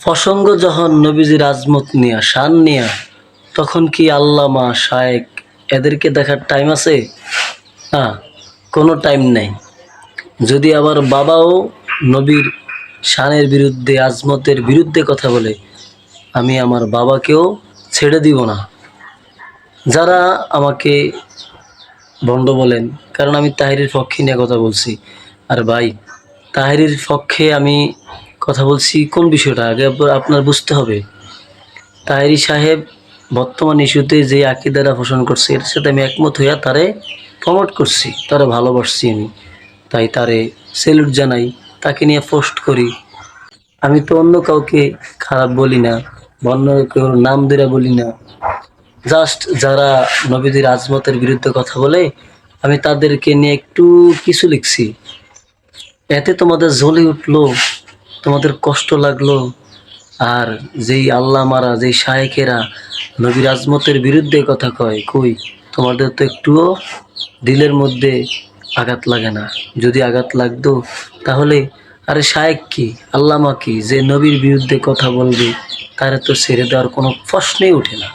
প্রসঙ্গ যখন নবীজির আজমত নিয়া, শান নিয়া, তখন কি আল্লামা শায়েক এদেরকে দেখার টাইম আছে? না, কোনো টাইম নাই। যদি আবার বাবাও নবীর শানের বিরুদ্ধে, আজমতের বিরুদ্ধে কথা বলে, আমি আমার বাবাকেও ছেড়ে দিব না। যারা আমাকে ভণ্ড বলেন, কারণ আমি তাহিরের পক্ষে নিয়ে কথা বলছি। আর ভাই, তাহিরের পক্ষে আমি কথা বলছি, কোন বিষয়টা? আগে আপ- আপনার বুঝতে হবে। তাহিরি সাহেব বর্তমান ইস্যুতে যে আকিদারা পোষণ করছে, এর সাথে আমি একমত হইয়া তারে প্রমোট করছি, তারে ভালোবাসছি আমি। তাই তারে সেলুট জানাই, তাকে নিয়ে পোস্ট করি। আমি তো অন্য কাউকে খারাপ বলি না অন্য কেউ নাম ধরে বলি না। জাস্ট যারা নবীদের আজমতের বিরুদ্ধে কথা বলে, আমি তাদেরকে নিয়ে একটু কিছু লিখছি। এতে তোমাদের জ্বলে উঠল তোমাদের কষ্ট লাগল, আর যেই আল্লাহ মারা, যেই শায়েকেরা নবীর আজমতের বিরুদ্ধে কথা কয়, কই? তোমাদের তো একটুও দিলের মধ্যে আঘাত লাগে না। যদি আঘাত লাগতো, তাহলে আরে শায়েক কি? আল্লামা কি? যে নবীর বিরুদ্ধে কথা বলবে, তারা তো ছেড়ে দেওয়ার কোনো প্রশ্নই ওঠে না।